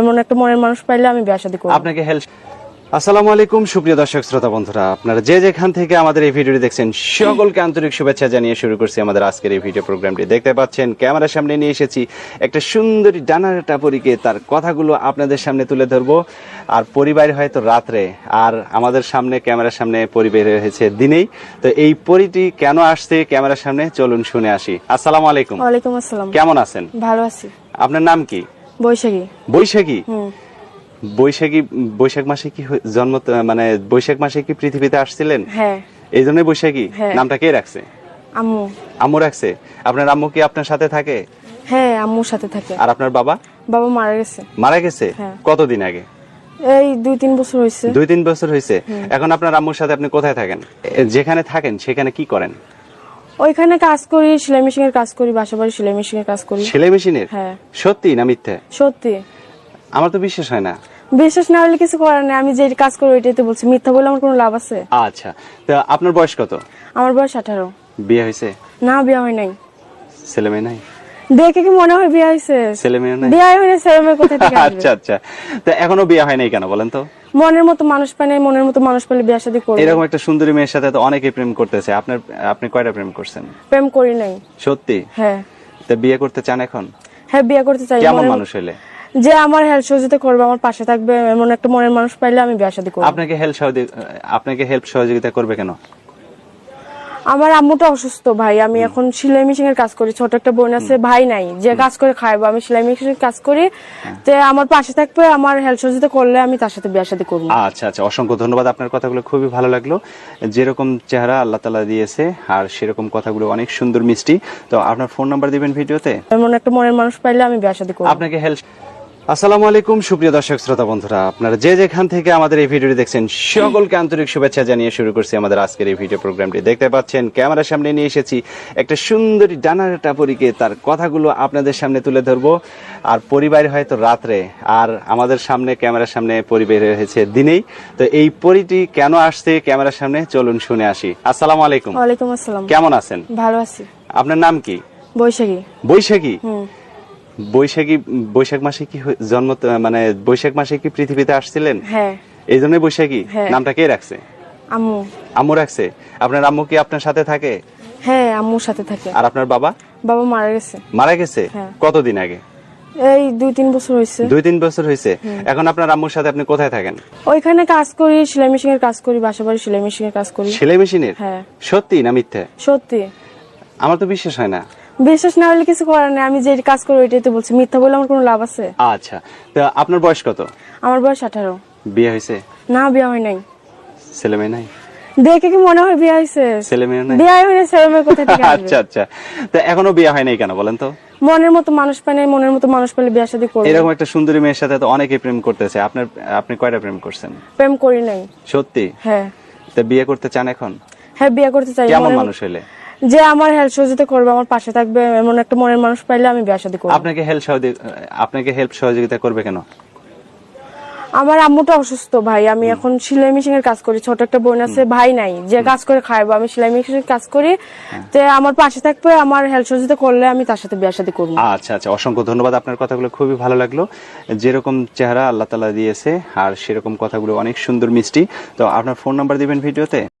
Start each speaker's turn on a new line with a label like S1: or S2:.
S1: এমন একটা মনের মানুষ পাইলে আমি বিয়ে শাদী করব।
S2: আপনাকে হেল্প আসসালামু আলাইকুম সুপ্রিয় দর্শক শ্রোতা বন্ধুরা। আপনারা যে যেখান থেকে আমাদের এই ভিডিওটি দেখছেন সকলকে আন্তরিক শুভেচ্ছা জানিয়ে শুরু করছি আমাদের আজকের এই ভিডিও প্রোগ্রামটি। দেখতে পাচ্ছেন ক্যামেরার সামনে নিয়ে এসেছি একটা সুন্দরী তার কথাগুলো আপনাদের সামনে তুলে ধরবো। আর পরিবার হয়তো রাত্রে আর আমাদের সামনে ক্যামেরার সামনে পরিবার হয়েছে দিনেই। তো এই পরিটি কেন আসছে ক্যামেরার সামনে? চলুন শুনে আসি। আসসালামু আলাইকুম।
S1: ওয়ালাইকুম আসসালাম।
S2: কেমন আছেন?
S1: ভালো আছি।
S2: আপনার নাম কি?
S1: বৈশাখী।
S2: বৈশাখী? বৈশাখী বৈশাখ মাসে কি জন্ম মানে বৈশাখ মাসে কি পৃথিবীতে আসছিলেন?
S1: হ্যাঁ।
S2: এই জন্যই বৈশাখী?
S1: হ্যাঁ।
S2: নামটা কে রাখছে?
S1: আম্মু।
S2: আম্মু রাখছে? আপনার আম্মু কি আপনার সাথে থাকে?
S1: হ্যাঁ আম্মুর সাথে থাকে।
S2: আর আপনার বাবা?
S1: বাবা মারা গেছে।
S2: মারা গেছে?
S1: হ্যাঁ।
S2: কতদিন আগে?
S1: এই দুই তিন বছর হয়েছে।
S2: দুই তিন বছর হয়েছে। এখন আপনার আম্মুর সাথে আপনি কোথায় থাকেন? যেখানে থাকেন সেখানে কি করেন?
S1: ওইখানে কাজ করি সেলাই মেশিনের কাজ করি বাসা বাড়ি সেলাই মেশিন এর কাজ করি।
S2: সেলাই মেশিনের?
S1: হ্যাঁ।
S2: সত্যি না মিথ্যে?
S1: সত্যি।
S2: আমার তো বিশ্বাস হয় না।
S1: বিশ্বাস না হলে কিছু করার নেই। আমি যে কাজ করি ওইটাই তো বলছি। মিথ্যা বলে আমার কোনো লাভ আছে?
S2: আচ্ছা। তো আপনার বয়স কত?
S1: আমার বয়স আঠারো।
S2: বিয়ে হয়েছে?
S1: না বিয়ে হয় নাই।
S2: ছেলে মেয়ে নাই?
S1: দেখে কি মনে হয় বিয়ে হয়েছে?
S2: ছেলে মেয়ে নাই?
S1: বিয়ে হয় না ছেলে মেয়ে কোথায় থেকে আসবে?
S2: আচ্ছা আচ্ছা। তো এখনও বিয়ে হয় নাই কেন বলেন তো?
S1: মনের মতো মানুষ পাই নাই মনের মতো মানুষ পেলে বিয়ে শাদী করব।
S2: এরকম একটা সুন্দরী মেয়ের সাথে তো অনেকে প্রেম করতেছে। আপনার আপনি কয়টা প্রেম করছেন?
S1: প্রেম করি নাই।
S2: সত্যি?
S1: হ্যাঁ।
S2: তো বিয়ে করতে চান এখন?
S1: হ্যাঁ বিয়ে করতে চাই।
S2: কেমন মানুষ হইলে?
S1: যে আমার হেল্প সহযোগিতা করবে আমার পাশে থাকবে এমন একটা মনের মানুষ পাইলে আমি বিয়ে শাদী করব।
S2: আপনাকে হেল্প সহযোগিতা আপনাকে হেল্প সহযোগিতা করবে কেন?
S1: আমার আম্মুটা অসুস্থ ভাই। আমি এখন সেলাই মেশিন এর কাজ করি। ছোট একটা বোন আছে ভাই নাই। যে কাজ করে খাইবো আমি সেলাই মেশিন এর কাজ করি। যে আমার পাশে থাকবে আমার হেল্প সহযোগিতা করলে আমি তার সাথে বিয়ে শাদী করব।
S2: আচ্ছা আচ্ছা। অসংখ্য ধন্যবাদ। আপনার কথাগুলো খুবই ভালো লাগল। যেরকম চেহারা আল্লাহ তালা দিয়েছে আর সেরকম কথাগুলো অনেক সুন্দর মিষ্টি। তো আপনার ফোন নাম্বার দিবেন ভিডিওতে?
S1: এমন একটা মনের মানুষ পাইলে আমি বিয়ে শাদী করব।
S2: আপনাকে হেল্প আসসালামু আলাইকুম সুপ্রিয় দর্শক শ্রোতা বন্ধুরা। আপনারা যে যেখান থেকে আমাদের এই ভিডিওটি দেখছেন সকলকে আন্তরিক শুভেচ্ছা জানিয়ে শুরু করছি আমাদের আজকের এই ভিডিও প্রোগ্রামটি। দেখতে পাচ্ছেন ক্যামেরার সামনে নিয়ে এসেছি একটা সুন্দরী ডানার টাপরিকে। তার কথাগুলো আপনাদের সামনে তুলে ধরবো। আর পরিবার হয়তো রাত্রে আর আমাদের সামনে ক্যামেরার সামনে পরিবার হয়েছে দিনেই। তো এই পরিটি কেন আসছে ক্যামেরার সামনে? চলুন শুনে আসি। আসসালামু আলাইকুম।
S1: ওয়ালাইকুম আসসালাম।
S2: কেমন আছেন?
S1: ভালো আছি।
S2: আপনার নাম কি?
S1: বৈশাখী।
S2: বৈশাখী?
S1: হুম।
S2: বৈশাখী বৈশাখ মাসে কি জন্ম মানে বৈশাখ মাসে কি পৃথিবীতে আসছিলেন?
S1: হ্যাঁ।
S2: এই জন্যই বৈশাখী?
S1: হ্যাঁ।
S2: নামটা কে রাখছে?
S1: আম্মু।
S2: আম্মু রাখছে? আপনার আম্মু কি আপনার সাথে থাকে?
S1: হ্যাঁ আম্মুর সাথে থাকে।
S2: আর আপনার বাবা?
S1: বাবা মারা গেছে।
S2: মারা গেছে?
S1: হ্যাঁ।
S2: কতদিন আগে?
S1: এই দুই তিন বছর হয়েছে।
S2: দুই তিন বছর হয়েছে। এখন আপনার আম্মুর সাথে আপনি কোথায় থাকেন?
S1: ওইখানে কাজ করি সেলাই মেশিনের কাজ করি বাসা বাড়ি সেলাই মেশিন এর কাজ করি।
S2: সেলাই মেশিনের?
S1: হ্যাঁ।
S2: সত্যি না মিথ্যে?
S1: সত্যি।
S2: আমার তো বিশ্বাস হয় না।
S1: বিশ্বাস না হলে কিছু করার নেই। আমি যে কাজ করি ওইটাই তো বলছি। মিথ্যা বলে আমার কোনো লাভ আছে?
S2: আচ্ছা। তো আপনার বয়স কত?
S1: আমার বয়স আঠারো।
S2: বিয়ে হয়েছে?
S1: না বিয়ে হয় নাই।
S2: ছেলে মেয়ে নাই?
S1: দেখে কি মনে হয় বিয়ে হয়েছে?
S2: ছেলে মেয়ে নাই?
S1: বিয়ে হয় না ছেলে মেয়ে কোথায় থেকে
S2: আচ্ছা আচ্ছা। তো এখনও বিয়ে হয় নাই কেন বলেন তো?
S1: মনের মতো মানুষ পাই নাই মনের মতো মানুষ পেলে বিয়ে শাদী করব।
S2: এরকম একটা সুন্দরী মেয়ের সাথে তো অনেকে প্রেম করতেছে। আপনার আপনি কয়টা প্রেম করছেন?
S1: প্রেম করি নাই।
S2: সত্যি?
S1: হ্যাঁ।
S2: তা বিয়ে করতে চান এখন?
S1: হ্যাঁ বিয়ে করতে চাই।
S2: কেমন মানুষ হইলে?
S1: যে আমার হেল্প সহযোগিতা করবে আমার পাশে থাকবে এমন একটা মনের মানুষ পাইলে আমি বিয়ে শাদী করব।
S2: আপনাকে হেল্প সহযোগিতা আপনাকে হেল্প সহযোগিতা করবে কেন?
S1: আমার আম্মুটা অসুস্থ ভাই। আমি এখন সেলাই মেশিন এর কাজ করি ছোট একটা বোন আছে ভাই নাই। যে কাজ করে খাইবো আমি সেলাই মেশিন এর কাজ করি। তে আমার পাশে থাকবে আমার হেল্প সহযোগিতা করলে আমি তার সাথে বিয়ে শাদী করব।
S2: আচ্ছা আচ্ছা অসংখ্য ধন্যবাদ। আপনার কথাগুলো খুবই ভালো লাগল। যেরকম চেহারা আল্লাহ তালা দিয়েছে আর সেরকম কথাগুলো অনেক সুন্দর মিষ্টি। তো আপনার ফোন নাম্বার দিবেন ভিডিওতে?